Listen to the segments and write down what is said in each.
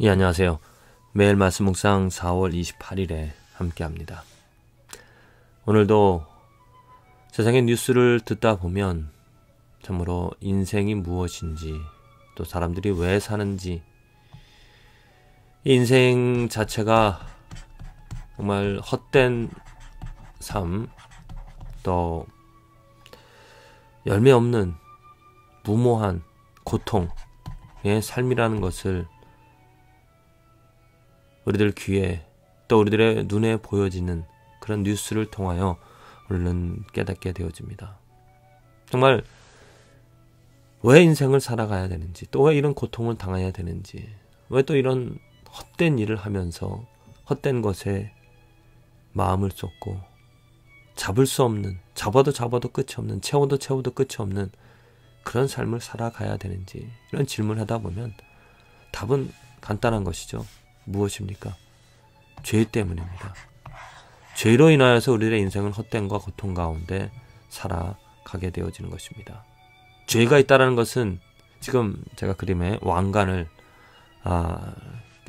예, 안녕하세요. 매일 말씀 묵상 4월 28일에 함께 합니다. 오늘도 세상의 뉴스를 듣다 보면 참으로 인생이 무엇인지 또 사람들이 왜 사는지 인생 자체가 정말 헛된 삶, 또 열매 없는 무모한 고통의 삶이라는 것을 우리들 귀에 또 우리들의 눈에 보여지는 그런 뉴스를 통하여 우리는 깨닫게 되어집니다. 정말 왜 인생을 살아가야 되는지, 또 왜 이런 고통을 당해야 되는지, 왜 또 이런 헛된 일을 하면서 헛된 것에 마음을 쏟고 잡을 수 없는, 잡아도 잡아도 끝이 없는, 채워도 채워도 끝이 없는 그런 삶을 살아가야 되는지 이런 질문을 하다 보면 답은 간단한 것이죠. 무엇입니까? 죄 때문입니다. 죄로 인하여서 우리의 인생은 헛됨과 고통 가운데 살아가게 되어지는 것입니다. 죄가 있다라는 것은 지금 제가 그림에 왕관을 아,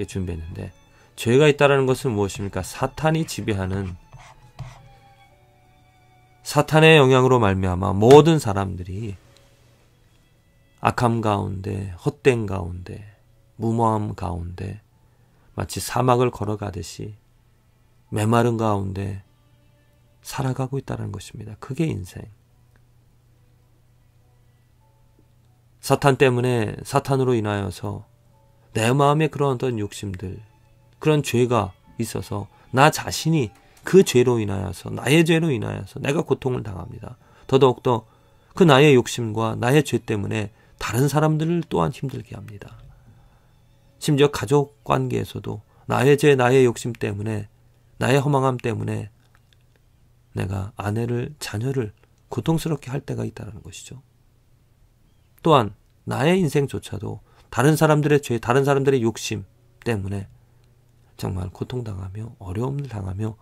준비했는데 죄가 있다라는 것은 무엇입니까? 사탄이 지배하는 사탄의 영향으로 말미암아 모든 사람들이 악함 가운데 헛된 가운데 무모함 가운데 마치 사막을 걸어가듯이 메마른 가운데 살아가고 있다는 것입니다. 그게 인생. 사탄 때문에 사탄으로 인하여서 내 마음에 그런 어떤 욕심들, 그런 죄가 있어서 나 자신이 그 죄로 인하여서 나의 죄로 인하여서 내가 고통을 당합니다. 더더욱더 그 나의 욕심과 나의 죄 때문에 다른 사람들을 또한 힘들게 합니다. 심지어 가족 관계에서도 나의 죄, 나의 욕심 때문에, 나의 허망함 때문에 내가 아내를, 자녀를 고통스럽게 할 때가 있다는 것이죠. 또한 나의 인생조차도 다른 사람들의 죄, 다른 사람들의 욕심 때문에 정말 고통당하며 어려움을 당하며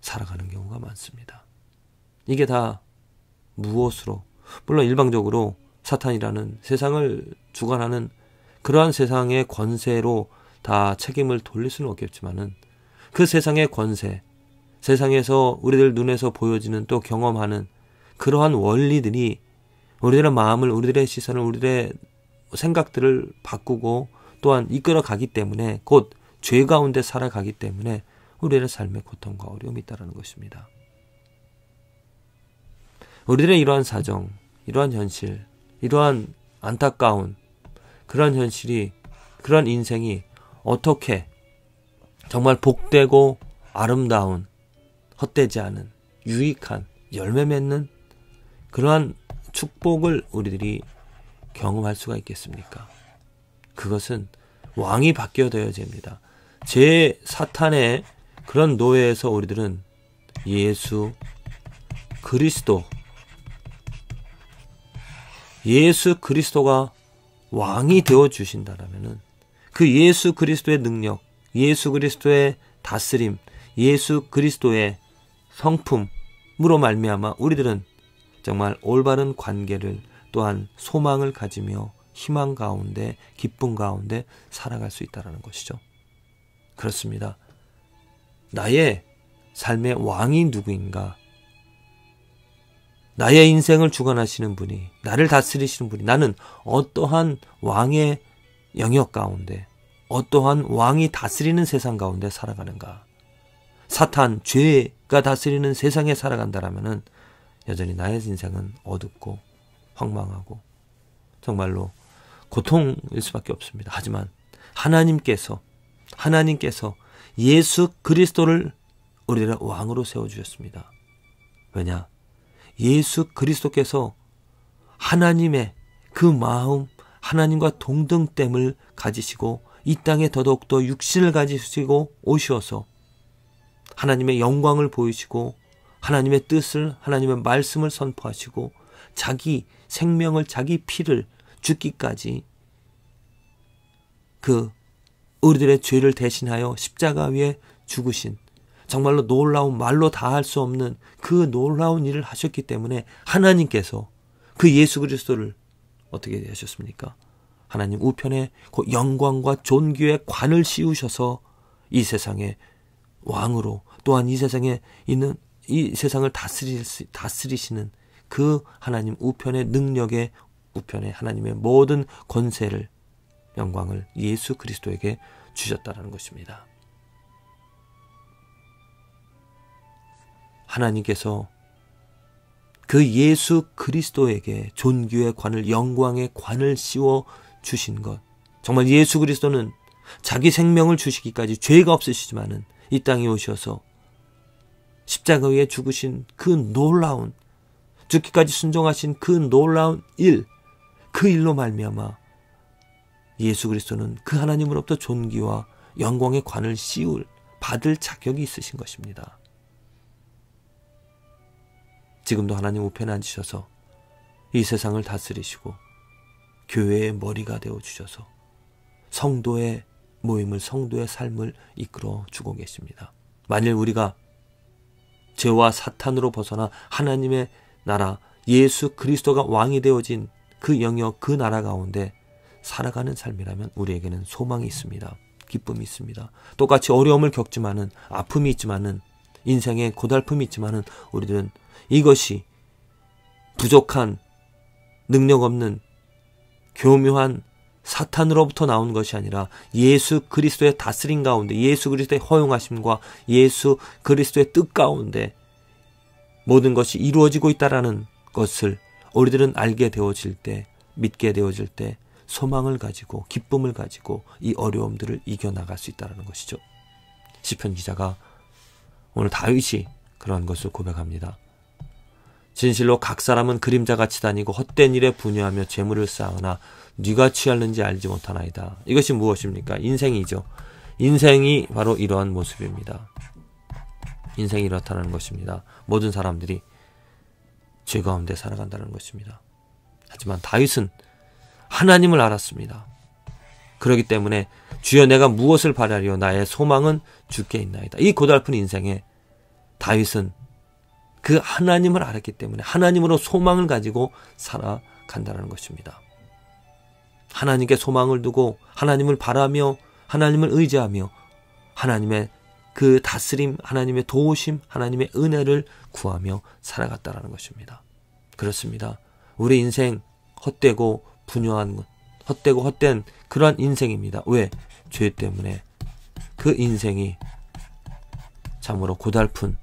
살아가는 경우가 많습니다. 이게 다 무엇으로, 물론 일방적으로 사탄이라는 세상을 주관하는 그러한 세상의 권세로 다 책임을 돌릴 수는 없겠지만은 그 세상의 권세, 세상에서 우리들 눈에서 보여지는 또 경험하는 그러한 원리들이 우리들의 마음을, 우리들의 시선을, 우리들의 생각들을 바꾸고 또한 이끌어 가기 때문에 곧 죄 가운데 살아가기 때문에 우리의 삶에 고통과 어려움이 있다는 것입니다. 우리들의 이러한 사정, 이러한 현실, 이러한 안타까운 그런 현실이 그런 인생이 어떻게 정말 복되고 아름다운 헛되지 않은 유익한 열매 맺는 그러한 축복을 우리들이 경험할 수가 있겠습니까? 그것은 왕이 바뀌어져야 됩니다. 제 사탄의 그런 노예에서 우리들은 예수 그리스도 예수 그리스도가 왕이 되어 주신다라면은 그 예수 그리스도의 능력, 예수 그리스도의 다스림, 예수 그리스도의 성품으로 말미암아 우리들은 정말 올바른 관계를 또한 소망을 가지며 희망 가운데 기쁨 가운데 살아갈 수 있다라는 것이죠. 그렇습니다. 나의 삶의 왕이 누구인가? 나의 인생을 주관하시는 분이, 나를 다스리시는 분이, 나는 어떠한 왕의 영역 가운데, 어떠한 왕이 다스리는 세상 가운데 살아가는가? 사탄, 죄가 다스리는 세상에 살아간다라면은 여전히 나의 인생은 어둡고 황망하고 정말로 고통일 수밖에 없습니다. 하지만 하나님께서 하나님께서 예수 그리스도를 우리를 왕으로 세워 주셨습니다. 왜냐? 예수 그리스도께서 하나님의 그 마음, 하나님과 동등됨을 가지시고 이 땅에 더더욱더 육신을 가지시고 오셔서 하나님의 영광을 보이시고 하나님의 뜻을 하나님의 말씀을 선포하시고 자기 생명을 자기 피를 죽기까지 그 우리들의 죄를 대신하여 십자가 위에 죽으신 정말로 놀라운 말로 다 할 수 없는 그 놀라운 일을 하셨기 때문에 하나님께서 그 예수 그리스도를 어떻게 하셨습니까? 하나님 우편에 그 영광과 존귀의 관을 씌우셔서 이 세상의 왕으로 또한 이 세상에 있는 이 세상을 다스리, 다스리시는 그 하나님 우편의 능력의 우편에 하나님의 모든 권세를 영광을 예수 그리스도에게 주셨다는 것입니다. 하나님께서 그 예수 그리스도에게 존귀의 관을 영광의 관을 씌워 주신 것. 정말 예수 그리스도는 자기 생명을 주시기까지 죄가 없으시지만은 이 땅에 오셔서 십자가 위에 죽으신 그 놀라운 죽기까지 순종하신 그 놀라운 일, 그 일로 말미암아 예수 그리스도는 그 하나님으로부터 존귀와 영광의 관을 씌울 받을 자격이 있으신 것입니다. 지금도 하나님 우편에 앉으셔서 이 세상을 다스리시고 교회의 머리가 되어 주셔서 성도의 모임을 성도의 삶을 이끌어 주고 계십니다. 만일 우리가 죄와 사탄으로 벗어나 하나님의 나라 예수 그리스도가 왕이 되어진 그 영역 그 나라 가운데 살아가는 삶이라면 우리에게는 소망이 있습니다. 기쁨이 있습니다. 똑같이 어려움을 겪지만은 아픔이 있지만은 인생에 고달픔이 있지만은 우리들은 이것이 부족한 능력 없는 교묘한 사탄으로부터 나온 것이 아니라 예수 그리스도의 다스림 가운데 예수 그리스도의 허용하심과 예수 그리스도의 뜻 가운데 모든 것이 이루어지고 있다라는 것을 우리들은 알게 되어질 때 믿게 되어질 때 소망을 가지고 기쁨을 가지고 이 어려움들을 이겨 나갈 수 있다는 것이죠. 시편 기자가 오늘 다윗이 그러한 것을 고백합니다. 진실로 각 사람은 그림자같이 다니고 헛된 일에 분유하며 재물을 쌓으나 네가 취할는지 알지 못하나이다. 이것이 무엇입니까? 인생이죠. 인생이 바로 이러한 모습입니다. 인생이 이렇다는 것입니다. 모든 사람들이 죄 가운데 살아간다는 것입니다. 하지만 다윗은 하나님을 알았습니다. 그러기 때문에 주여 내가 무엇을 바라리요 나의 소망은 주께 있나이다. 이 고달픈 인생에 다윗은 그 하나님을 알았기 때문에 하나님으로 소망을 가지고 살아간다는 것입니다. 하나님께 소망을 두고 하나님을 바라며 하나님을 의지하며 하나님의 그 다스림, 하나님의 도우심, 하나님의 은혜를 구하며 살아갔다라는 것입니다. 그렇습니다. 우리 인생 헛되고 분유한 헛되고 헛된 그러한 인생입니다. 왜? 죄 때문에 그 인생이 참으로 고달픈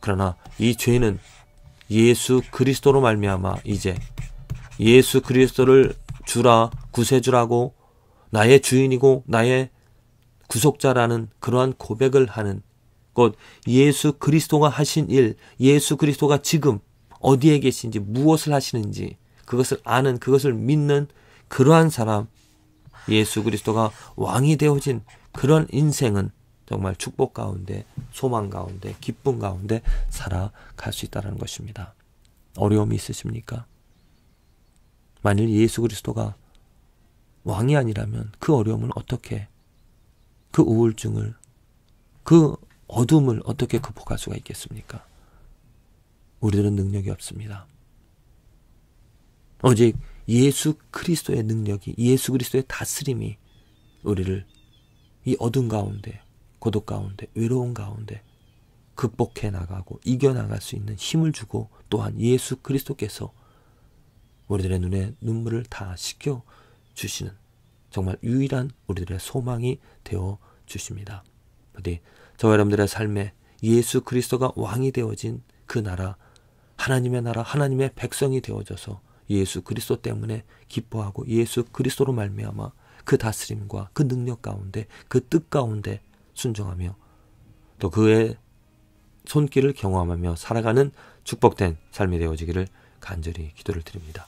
그러나 이 죄는 예수 그리스도로 말미암아 이제 예수 그리스도를 주라 구세주라고 나의 주인이고 나의 구속자라는 그러한 고백을 하는 곧 예수 그리스도가 하신 일, 예수 그리스도가 지금 어디에 계신지 무엇을 하시는지 그것을 아는 그것을 믿는 그러한 사람 예수 그리스도가 왕이 되어진 그런 인생은 정말 축복 가운데 소망 가운데 기쁨 가운데 살아갈 수 있다는 것입니다. 어려움이 있으십니까? 만일 예수 그리스도가 왕이 아니라면 그 어려움을 어떻게 그 우울증을 그 어둠을 어떻게 극복할 수가 있겠습니까? 우리들은 능력이 없습니다. 오직 예수 그리스도의 능력이 예수 그리스도의 다스림이 우리를 이 어둠 가운데 고독 가운데 외로운 가운데 극복해 나가고 이겨 나갈 수 있는 힘을 주고 또한 예수 그리스도께서 우리들의 눈에 눈물을 다 씻겨 주시는 정말 유일한 우리들의 소망이 되어 주십니다. 어디 저 여러분들의 삶에 예수 그리스도가 왕이 되어진 그 나라 하나님의 나라 하나님의 백성이 되어져서 예수 그리스도 때문에 기뻐하고 예수 그리스도로 말미암아 그 다스림과 그 능력 가운데 그 뜻 가운데 순종하며 또 그의 손길을 경험하며 살아가는 축복된 삶이 되어지기를 간절히 기도를 드립니다.